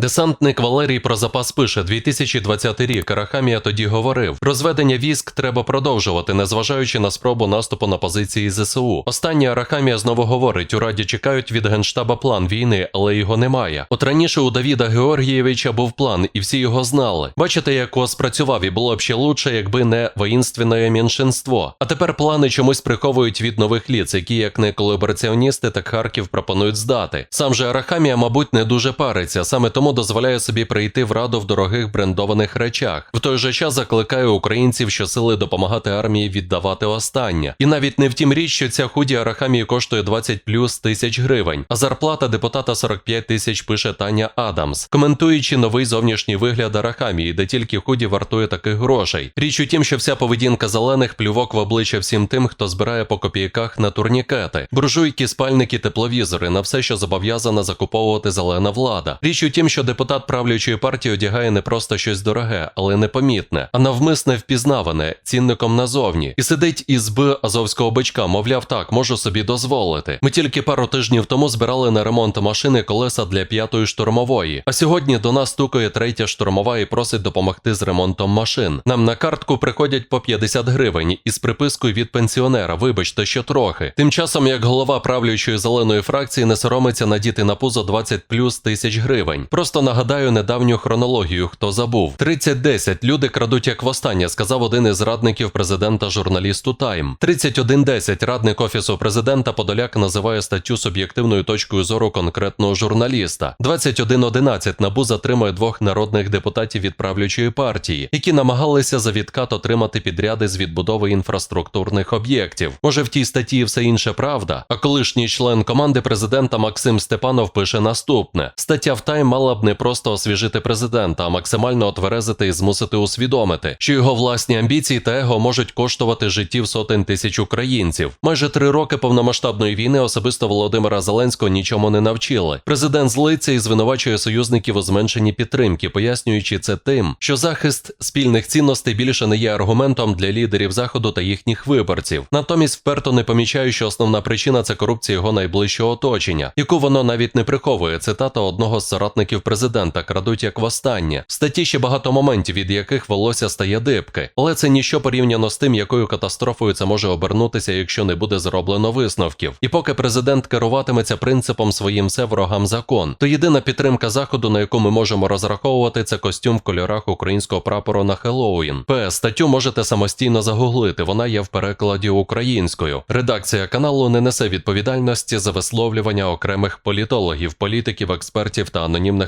Десантник Валерій про запас пише 2020 рік. Арахамія тоді говорив: розведення військ треба продовжувати, незважаючи на спробу наступу на позиції ЗСУ. Останній Арахамія знову говорить: у раді чекають від генштаба план війни, але його немає. От раніше у Давіда Георгієвича був план, і всі його знали. Бачите, як ОС працював, і було б ще лучше, якби не воїнственне меншинство. А тепер плани чомусь приховують від нових ліц, які як не колабораціоністи, так Харків пропонують здати. Сам же Арахамія, мабуть, не дуже париться, саме тому дозволяє собі прийти в раду в дорогих брендованих речах. В той же час закликає українців щосили допомагати армії віддавати останнє. І навіть не втім річ, що ця худі Арахамії коштує 20 плюс тисяч гривень, а зарплата депутата 45 тисяч пише Таня Адамс, коментуючи новий зовнішній вигляд Арахамії, де тільки худі вартує таких грошей. Річ у тім, що вся поведінка зелених плювок в обличчя всім тим, хто збирає по копійках на турнікети, буржуйки, спальники, тепловізори на все, що зобов'язана закуповувати зелена влада. Річ у тім, що депутат правлячої партії одягає не просто щось дороге, але непомітне, а навмисне впізнаване цінником назовні, і сидить із Б азовського бичка, мовляв, так можу собі дозволити. Ми тільки пару тижнів тому збирали на ремонт машини колеса для п'ятої штурмової. А сьогодні до нас стукає третя штурмова і просить допомогти з ремонтом машин. Нам на картку приходять по 50 гривень із припискою від пенсіонера. Вибачте, що трохи. Тим часом, як голова правлячої зеленої фракції не соромиться надіти на пузо 20 плюс тисяч гривень. Просто нагадаю недавню хронологію, хто забув. 30-10 люди крадуть як востаннє, сказав один із радників президента журналісту Тайм. 31-10 радник офісу президента Подоляк називає статтю суб'єктивною точкою зору конкретного журналіста. 21-11 набу затримує двох народних депутатів від правлячої партії, які намагалися за відкат отримати підряди з відбудови інфраструктурних об'єктів. Може, в тій статті все інше правда. А колишній член команди президента Максим Степанов пише наступне: стаття в Тайм мала б не просто освіжити президента, а максимально отверезити і змусити усвідомити, що його власні амбіції та его можуть коштувати життів сотень тисяч українців. Майже три роки повномасштабної війни особисто Володимира Зеленського нічому не навчили. Президент злиться і звинувачує союзників у зменшенні підтримки, пояснюючи це тим, що захист спільних цінностей більше не є аргументом для лідерів заходу та їхніх виборців. Натомість вперто не помічаю, що основна причина це корупція його найближчого оточення, яку воно навіть не приховує. Цитата одного з соратників президента крадуть як востаннє. В статті ще багато моментів, від яких волосся стає дибки, але це ніщо порівняно з тим, якою катастрофою це може обернутися, якщо не буде зроблено висновків. І поки президент керуватиметься принципом своїм все ворогам закон, то єдина підтримка заходу, на яку ми можемо розраховувати, це костюм в кольорах українського прапору на Хеллоуін. ПС статтю можете самостійно загуглити. Вона є в перекладі українською. Редакція каналу не несе відповідальності за висловлювання окремих політологів, політиків, експертів та анонімних